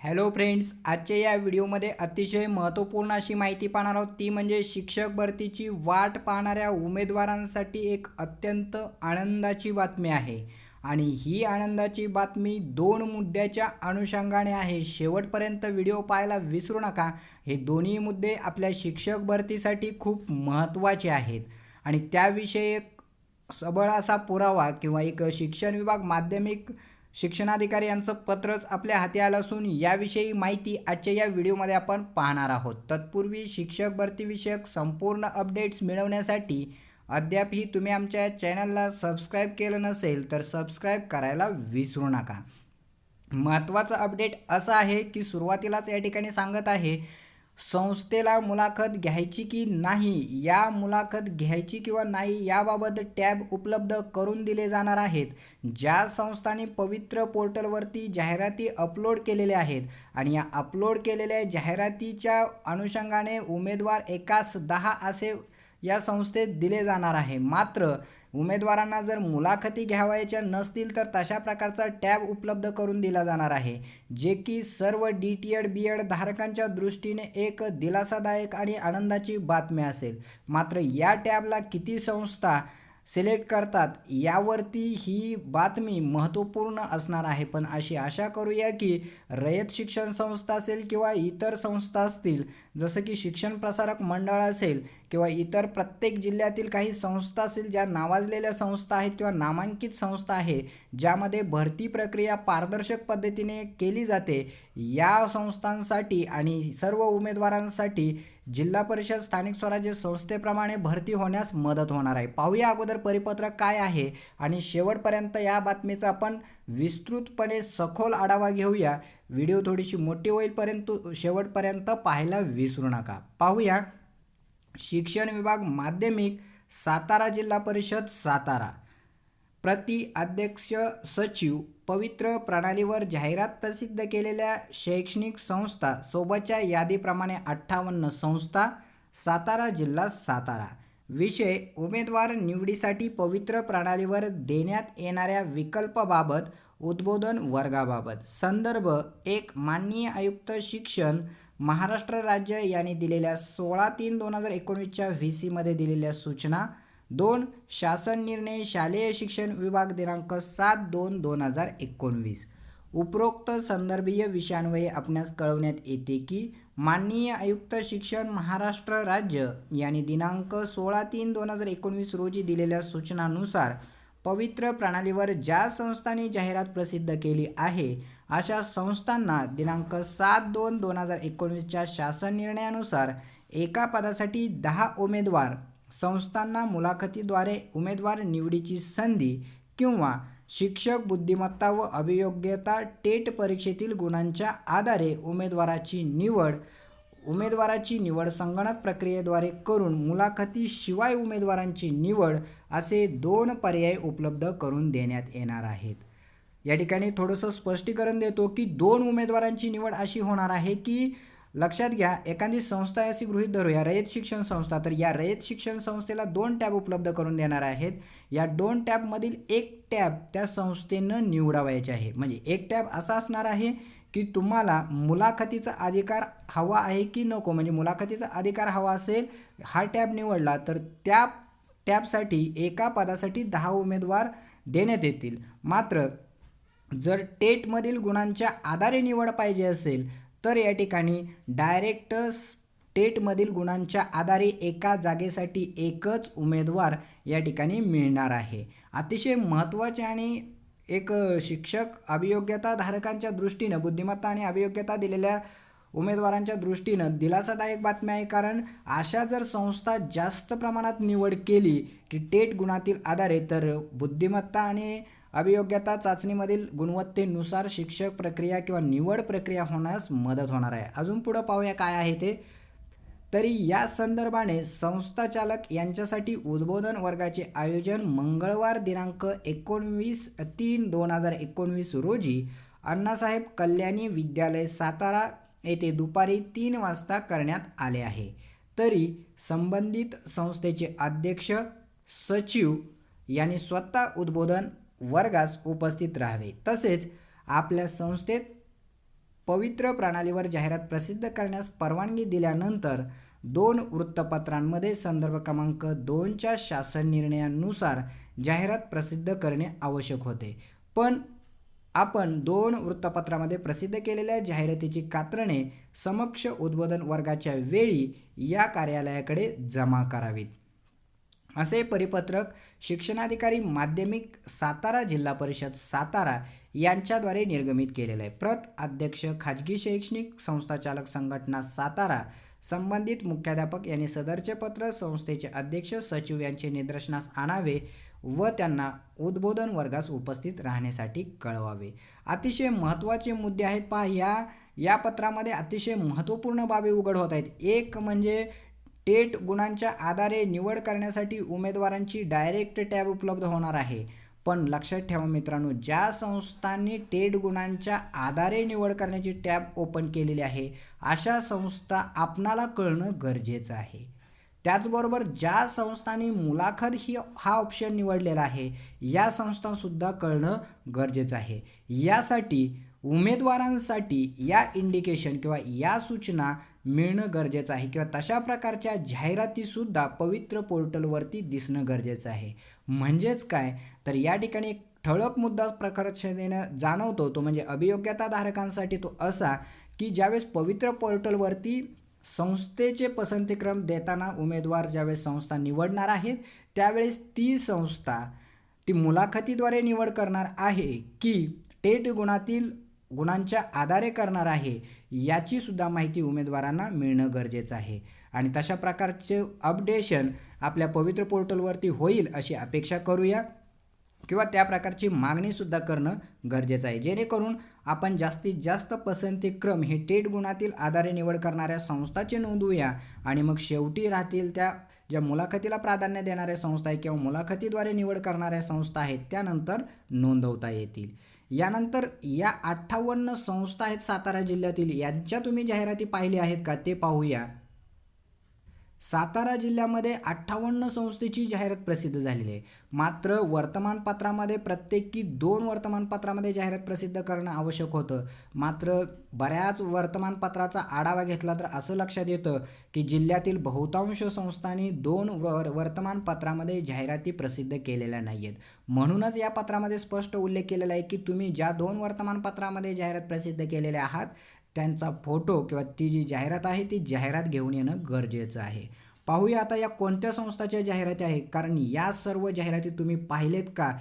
Hello friends आजच्या या व्हिडिओमध्ये अतिशय महत्त्वपूर्ण अशी माहिती पाहणार आहोत. ती म्हणजे शिक्षक भरतीची वाट पाहणाऱ्या उमेदवारांसाठी एक अत्यंत आनंदाची बातमी आहे. आणि ही आनंदाची बातमी दोन मुद्द्याच्या अनुषंगाने आहे. शेवटपर्यंत व्हिडिओ पाहायला विसरू नका. हे दोन्ही मुद्दे आपल्या शिक्षक भरतीसाठी खूप महत्त्वाचे आहेत. आणि त्याविषयी एक सबळ असा पुरावा किंवा एक शिक्षण विभाग माध्यमिक शिक्षणाधिकारी यांचं पत्रच आपल्या हाती आलं असून याविषयी माहिती आजच्या या व्हिडिओमध्ये आपण पाहणार आहोत. तत्पूर्वी शिक्षक भरतीविषयक संपूर्ण अपडेट्स मिळवण्यासाठी अद्यापही तुम्ही आमच्या चॅनलला सबस्क्राईब केलं नसेल तर सबस्क्राईब करायला विसरू नका. महत्त्वाचं अपडेट असं आहे की सुरुवातीलाच या ठिकाणी सांगत आहे संस्थेला मुलाखत घ्यायची की नाही या मुलाखत घ्यायची किंवा नाही याबाबत टॅब उपलब्ध करून दिले जाणार आहेत ज्या संस्थांनी पवित्र पोर्टलवरती जाहिराती अपलोड केलेल्या आहेत आणि या अपलोड केलेल्या जाहिरातीच्या अनुषंगाने उमेदवार एकास दहा असे या संस्थेत दिले जाणार आहे. मात्र उमेदवारांना जर मुलाखती घ्यावायच्या नसतील तर तशा प्रकारचा टॅब उपलब्ध करून दिला जाणार आहे जे की सर्व D T Ed B Ed धारकांच्या दृष्टीने एक दिलासादायक आणि आनंदाची बातमी असेल. मात्र या टॅबला किती संस्था सिलेक्ट करतात. यावरती ही बातमी महत्त्वपूर्ण असणार आहे. पण अशी आशा करूया की रयत शिक्षण संस्था असेल किंवा इतर संस्था असतील जसं की शिक्षण प्रसारक मंडळ असेल किंवा इतर प्रत्येक जिल्ह्यातील काही संस्था असेल ज्या नावाजलेल्या संस्था आहेत किंवा नामांकित संस्था आहे ज्यामध्ये भरती प्रक्रिया पारदर्शक पद्धतीने केली जाते या संस्थांसाठी आणि सर्व उमेदवारांसाठी जिल्हा परिषद स्थानिक स्वराज्य संस्थेप्रमाणे भरती होण्यास मदत होणार आहे. पाहूया अगोदर परिपत्रक काय आहे आणि शेवटपर्यंत या बातमीचा आपण विस्तृतपणे सखोल आढावा घेऊया. व्हिडिओ थोडीशी मोठी होईल परंतु शेवटपर्यंत पाहायला विसरू नका. पाहूया. शिक्षण विभाग माध्यमिक सातारा जिल्हा परिषद सातारा. प्रति अध्यक्ष सचिव पवित्र प्रणालीवर जाहिरात प्रसिद्ध केलेल्या शैक्षणिक संस्था सोबतच्या यादीप्रमाणे अठ्ठावन्न संस्था सातारा जिल्हा सातारा. विषय उमेदवार निवडीसाठी पवित्र प्रणालीवर देण्यात येणाऱ्या विकल्पाबाबत उद्बोधन वर्गाबाबत. संदर्भ एक माननीय आयुक्त शिक्षण महाराष्ट्र राज्य यांनी दिलेल्या सोळा तीन दोन हजार एकोणीसच्या व्ही सीमध्ये दिलेल्या सूचना दोन शासन निर्णय शालेय शिक्षण विभाग दिनांक सात दोन दोन हजार एकोणवीस. उपरोक्त संदर्भीय विषयांवये आपणास कळवण्यात येते की माननीय आयुक्त शिक्षण महाराष्ट्र राज्य यांनी दिनांक सोळा तीन दोन हजार एकोणवीस रोजी दिलेल्या सूचनानुसार पवित्र प्रणालीवर ज्या संस्थांनी जाहिरात प्रसिद्ध केली आहे अशा संस्थांना दिनांक सात दोन दोन हजार एकोणवीसच्या शासन निर्णयानुसार एका पदासाठी दहा उमेदवार संस्थांना मुलाखतीद्वारे उमेदवार निवडीची संधी किंवा शिक्षक बुद्धिमत्ता व अभियोग्यता टेट परीक्षेतील गुणांच्या आधारे उमेदवाराची निवड उमेदवाराची निवड संगणक प्रक्रियेद्वारे करून मुलाखतीशिवाय उमेदवारांची निवड असे दोन पर्याय उपलब्ध करून देण्यात येणार आहेत. या ठिकाणी थोडंसं स्पष्टीकरण देतो की दोन उमेदवारांची निवड अशी होणार आहे की लक्षात घ्या एखादी संस्था अशी गृहीत धरूया रयत शिक्षण संस्था तर या रयत शिक्षण संस्थेला दोन टॅब उपलब्ध करून देणार आहेत. या दोन टॅबमधील एक टॅब त्या संस्थेनं निवडावायचे आहे. म्हणजे एक टॅब असा असणार आहे की तुम्हाला मुलाखतीचा अधिकार हवा आहे की नको. म्हणजे मुलाखतीचा अधिकार हवा असेल हा टॅब निवडला तर त्या टॅबसाठी एका पदासाठी दहा उमेदवार देण्यात येतील. मात्र जर टेटमधील गुणांच्या आधारे निवड पाहिजे असेल तर या ठिकाणी डायरेक्ट स्टेटमधील गुणांच्या आधारे एका जागेसाठी एकच उमेदवार या ठिकाणी मिळणार आहे. अतिशय महत्त्वाचे आणि एक शिक्षक अभियोग्यता धारकांच्या दृष्टीनं बुद्धिमत्ता आणि अभियोग्यता दिलेल्या उमेदवारांच्या दृष्टीनं दिलासादायक बातमी आहे. कारण अशा जर संस्था जास्त प्रमाणात निवड केली की टेट गुणातील आधारे तर बुद्धिमत्ता आणि अभियोग्यता चाचणीमधील गुणवत्तेनुसार शिक्षक प्रक्रिया किंवा निवड प्रक्रिया होण्यास मदत होणार आहे. अजून पुढं पाहूया काय आहे ते. तरी या संदर्भाने संस्थाचालक यांच्यासाठी उद्बोधन वर्गाचे आयोजन मंगळवार दिनांक एकोणवीस तीन दोन हजार एकोणवीस रोजी अण्णासाहेब कल्याणी विद्यालय सातारा येथे दुपारी तीन वाजता करण्यात आले आहे. तरी संबंधित संस्थेचे अध्यक्ष सचिव यांनी स्वतः उद्बोधन वर्गास उपस्थित राहावे. तसेच आपल्या संस्थेत पवित्र प्रणालीवर जाहिरात प्रसिद्ध करण्यास परवानगी दिल्यानंतर दोन वृत्तपत्रांमध्ये संदर्भ क्रमांक दोनच्या शासन निर्णयानुसार जाहिरात प्रसिद्ध करणे आवश्यक होते. पण आपण दोन वृत्तपत्रामध्ये प्रसिद्ध केलेल्या जाहिरातीची कात्रणे समक्ष उद्बोधन वर्गाच्या वेळी या कार्यालयाकडे जमा करावीत. असे परिपत्रक शिक्षणाधिकारी माध्यमिक सातारा जिल्हा परिषद सातारा यांच्याद्वारे निर्गमित केलेलं आहे. प्रत अध्यक्ष खाजगी शैक्षणिक संस्थाचालक संघटना सातारा संबंधित मुख्याध्यापक यांनी सदरचे पत्र संस्थेचे अध्यक्ष सचिव यांचे निदर्शनास आणावे व त्यांना उद्बोधन वर्गास उपस्थित राहण्यासाठी कळवावे. अतिशय महत्त्वाचे मुद्दे आहेत पहा या या पत्रामध्ये अतिशय महत्त्वपूर्ण बाबी उघड होत आहेत. एक म्हणजे टेट गुणांच्या आधारे निवड करण्यासाठी उमेदवारांची डायरेक्ट टॅब उपलब्ध होणार आहे. पण लक्षात ठेवा मित्रांनो ज्या संस्थांनी टेट गुणांच्या आधारे निवड करण्याची टॅब ओपन केलेली आहे अशा संस्था आपणाला कळणं गरजेचं आहे. त्याचबरोबर ज्या संस्थांनी मुलाखत ही हा ऑप्शन निवडलेला आहे या संस्थांसुद्धा कळणं गरजेचं आहे. यासाठी उमेदवारांसाठी या इंडिकेशन किंवा या सूचना मिळणं गरजेचं आहे किंवा तशा प्रकारच्या जाहिरातीसुद्धा पवित्र पोर्टलवरती दिसणं गरजेचं आहे. म्हणजेच काय? तर या ठिकाणी एक ठळक मुद्दा प्रकर्षतेनं जाणवतो. तो म्हणजे अभियोग्यता धारकांसाठी तो असा की ज्यावेळेस पवित्र पोर्टलवरती संस्थेचे पसंतीक्रम देताना उमेदवार ज्यावेळेस संस्था निवडणार आहेत त्यावेळेस ती संस्था ती मुलाखतीद्वारे निवड करणार आहे की टेट गुणातील गुणांच्या आधारे करणार आहे याची सुद्धा माहिती उमेदवारांना मिळणं गरजेचं आहे. आणि तशा प्रकारचे अपडेशन आपल्या पवित्र पोर्टलवरती होईल अशी अपेक्षा करूया किंवा त्या प्रकारची मागणीसुद्धा करणं गरजेचं आहे. जेणेकरून आपण जास्तीत जास्त पसंतीक्रम हे टेट गुणातील आधारे निवड करणाऱ्या संस्थाचे नोंदवूया आणि मग शेवटी राहतील त्या ज्या मुलाखतीला प्राधान्य देणाऱ्या संस्था आहे किंवा मुलाखतीद्वारे निवड करणाऱ्या संस्था आहेत त्यानंतर नोंदवता येतील. यानंतर या अठ्ठावन्न संस्था आहेत सातारा जिल्ह्यातील. यांच्या तुम्ही जाहिराती पाहिल्या आहेत का ते पाहूया. सातारा जिल्ह्यामध्ये अठ्ठावन्न संस्थेची जाहिरात प्रसिद्ध झालेली आहे. मात्र वर्तमानपत्रामध्ये प्रत्येकी दोन वर्तमानपत्रामध्ये जाहिरात प्रसिद्ध करणं आवश्यक होतं. मात्र बऱ्याच वर्तमानपत्राचा आढावा घेतला तर असं लक्षात येतं की जिल्ह्यातील बहुतांश संस्थांनी दोन वर वर्तमानपत्रामध्ये जाहिराती प्रसिद्ध केलेल्या नाही आहेत म्हणूनच या पत्रामध्ये स्पष्ट उल्लेख केलेला आहे की तुम्ही ज्या दोन वर्तमानपत्रामध्ये जाहिरात प्रसिद्ध केलेल्या आहात त्यांचा फोटो किंवा ती जी जाहिरात आहे ती जाहिरात घेऊन येणं गरजेचं आहे. पाहूया आता या कोणत्या संस्थाच्या जाहिराती आहे कारण या सर्व जाहिराती तुम्ही पाहिलेत का?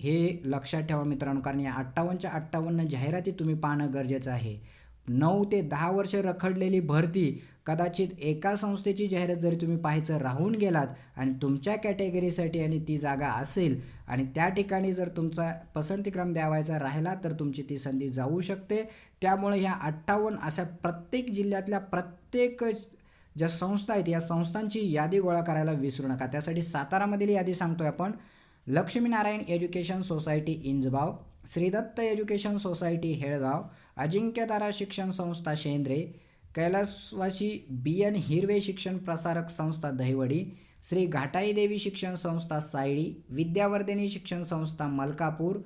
हे लक्षात ठेवा मित्रांनो कारण या अठ्ठावन्नच्या अठ्ठावन्न जाहिराती तुम्ही पाहणं गरजेचं आहे. नऊ ते दहा वर्ष रखडलेली भरती कदाचित एका संस्थेची जाहिरात जरी तुम्ही पाहायचं राहून गेलात आणि तुमच्या कॅटेगरीसाठी आणि ती जागा असेल आणि त्या ठिकाणी जर तुमचा पसंतीक्रम द्यावायचा राहिला तर तुमची ती संधी जाऊ शकते. त्यामुळे ह्या अठ्ठावन्न अशा प्रत्येक जिल्ह्यातल्या प्रत्येक ज्या संस्था आहेत या संस्थांची यादी गोळा करायला विसरू नका. त्यासाठी सातारामधील यादी सांगतोय आपण. Laxminarayan education society Injabav Shridatta education society Helgaon Ajinkyatara शिक्षण संस्था शेंद्रे कैलासवासी बी एन हिरवे शिक्षण प्रसारक संस्था दहिवडी श्री घाटाई देवी शिक्षण संस्था सायडी विद्यावर्धिनी शिक्षण संस्था मलकापूर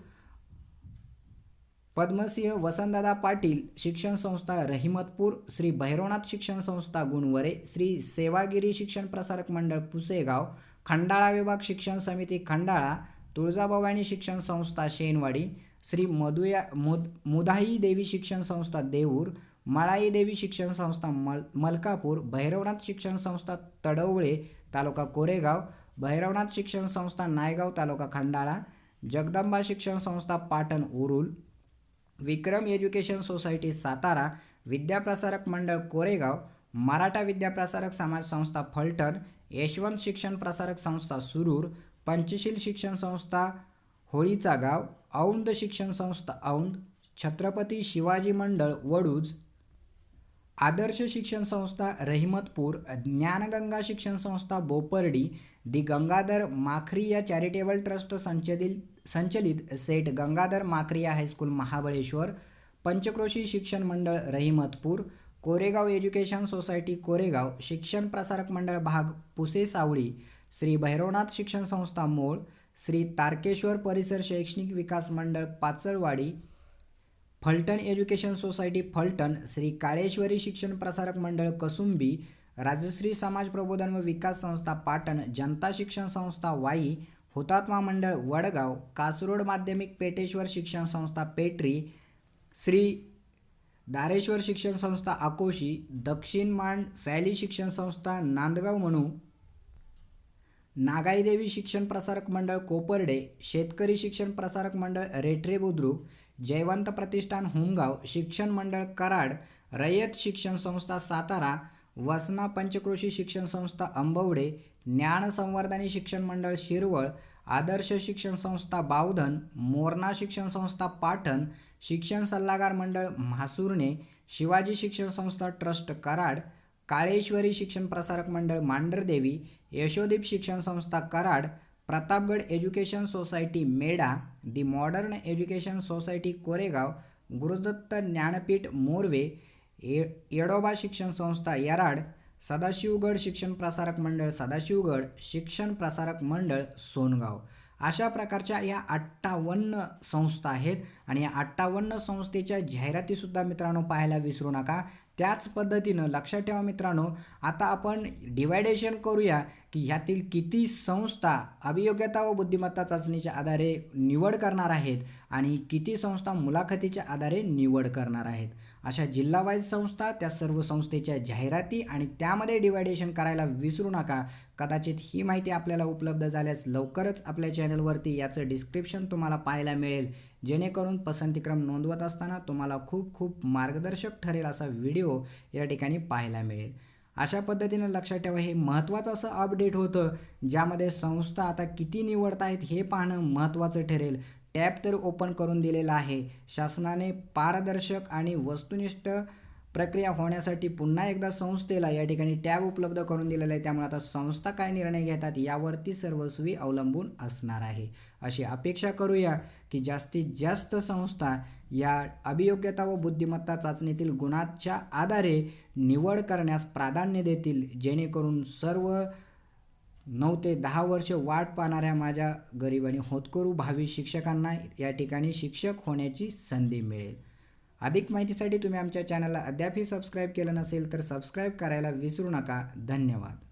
पद्मसिंह वसंतदादा पाटील शिक्षण संस्था रहिमतपूर श्री भैरवनाथ शिक्षण संस्था गुणवरे श्री सेवागिरी शिक्षण प्रसारक मंडळ पुसेगाव खंडाळा विभाग शिक्षण समिती खंडाळा तुळजाभवानी शिक्षण संस्था शेनवाडी श्री मधुया मुद मुदाई देवी शिक्षण संस्था देऊर मळाई देवी शिक्षण संस्था मल मलकापूर भैरवनाथ शिक्षण संस्था तडवळे तालुका कोरेगाव भैरवनाथ शिक्षण संस्था नायगाव तालुका खंडाळा जगदंबा शिक्षण संस्था पाटण उरुल विक्रम एज्युकेशन सोसायटी सातारा विद्याप्रसारक मंडळ कोरेगाव मराठा विद्याप्रसारक समाज संस्था फलटण यशवंत शिक्षण प्रसारक संस्था सुरूर पंचशील शिक्षण संस्था होळीचा गाव औंध शिक्षण संस्था औंध छत्रपती शिवाजी मंडळ वडूज आदर्श शिक्षण संस्था रहिमतपूर ज्ञानगंगा शिक्षण संस्था बोपर्डी दि गंगाधर माखरी या चॅरिटेबल ट्रस्ट संचलित संचलित सेठ गंगाधर माखरिया हायस्कूल महाबळेश्वर पंचक्रोशी शिक्षण मंडळ रहिमतपूर कोरेगाव एज्युकेशन सोसायटी कोरेगाव शिक्षण प्रसारक मंडळ भाग पुसे सावळी श्री भैरवनाथ शिक्षण संस्था मोळ श्री तारकेश्वर परिसर शैक्षणिक विकास मंडळ पाचळवाडी फलटण एज्युकेशन सोसायटी फलटण श्री काळेश्वरी शिक्षण प्रसारक मंडळ कसुंबी राजश्री समाज प्रबोधन व विकास संस्था पाटण जनता शिक्षण संस्था वाई हुतात्मा मंडळ वडगाव कासरोड माध्यमिक पेटेश्वर शिक्षण संस्था पेटरी श्री दारेश्वर शिक्षण संस्था आकोशी दक्षिण मांड फॅली शिक्षण संस्था नांदगाव म्हणू नागाईदेवी शिक्षण प्रसारक मंडळ कोपर्डे शेतकरी शिक्षण प्रसारक मंडळ रेठरे बुद्रुक जयवंत प्रतिष्ठान होमगाव शिक्षण मंडळ कराड रयत शिक्षण संस्था सातारा वसना पंचकृषी शिक्षण संस्था अंबवडे ज्ञानसंवर्धनी शिक्षण मंडळ शिरवळ आदर्श शिक्षण संस्था बावधन मोरणा शिक्षण संस्था पाटण शिक्षण सल्लागार मंडळ म्हासुर्णे शिवाजी शिक्षण संस्था ट्रस्ट कराड काळेश्वरी शिक्षण प्रसारक मंडळ मांढरदेवी यशोदीप शिक्षण संस्था Karad Pratapgad education society Meda the modern education society Koregaon Gurudatta Dnyanpeeth Morve ए येडोबा शिक्षण संस्था यराड सदाशिवगड शिक्षण प्रसारक मंडळ सदाशिवगड शिक्षण प्रसारक मंडळ सोनगाव. अशा प्रकारच्या या अठ्ठावन्न संस्था आहेत आणि या अठ्ठावन्न संस्थेच्या जाहिरातीसुद्धा मित्रांनो पाहायला विसरू नका. त्याच पद्धतीनं लक्षात ठेवा मित्रांनो आता आपण डिवायडेशन करूया की ह्यातील किती संस्था अभियोग्यता व बुद्धिमत्ता चाचणीच्या आधारे निवड करणार आहेत आणि किती संस्था मुलाखतीच्या आधारे निवड करणार आहेत. अशा जिल्हावाईज संस्था त्या सर्व संस्थेच्या जाहिराती आणि त्यामध्ये डिवायडेशन करायला विसरू नका. कदाचित ही माहिती आपल्याला उपलब्ध झाल्यास लवकरच आपल्या चॅनलवरती याचं डिस्क्रिप्शन तुम्हाला पाहायला मिळेल. जेणेकरून पसंतीक्रम नोंदवत असताना तुम्हाला खूप खूप मार्गदर्शक ठरेल असा व्हिडिओ या ठिकाणी पाहायला मिळेल. अशा पद्धतीनं लक्षात ठेवा हे महत्त्वाचं असं अपडेट होतं ज्यामध्ये संस्था आता किती निवडत आहेत हे पाहणं महत्त्वाचं ठरेल. टॅब तर ओपन करून दिलेला आहे. शासनाने पारदर्शक आणि वस्तुनिष्ठ प्रक्रिया होण्यासाठी पुन्हा एकदा संस्थेला या ठिकाणी टॅब उपलब्ध करून दिलेला आहे. त्यामुळे आता संस्था काय निर्णय घेतात यावरती सर्वस्वी अवलंबून असणार आहे. अशी अपेक्षा करूया की जास्तीत जास्त संस्था या अभियोग्यता व बुद्धिमत्ता चाचणीतील गुणाच्या आधारे निवड करण्यास प्राधान्य देतील जेणेकरून सर्व नऊ ते दहा वर्ष वाट पाहणाऱ्या माझ्या गरीब आणि होतकरू भावी शिक्षकांना या ठिकाणी शिक्षक होण्याची संधी मिळेल. अधिक माहितीसाठी तुम्ही आमच्या चॅनलला अद्यापही सबस्क्राईब केलं नसेल तर सबस्क्राईब करायला विसरू नका. धन्यवाद.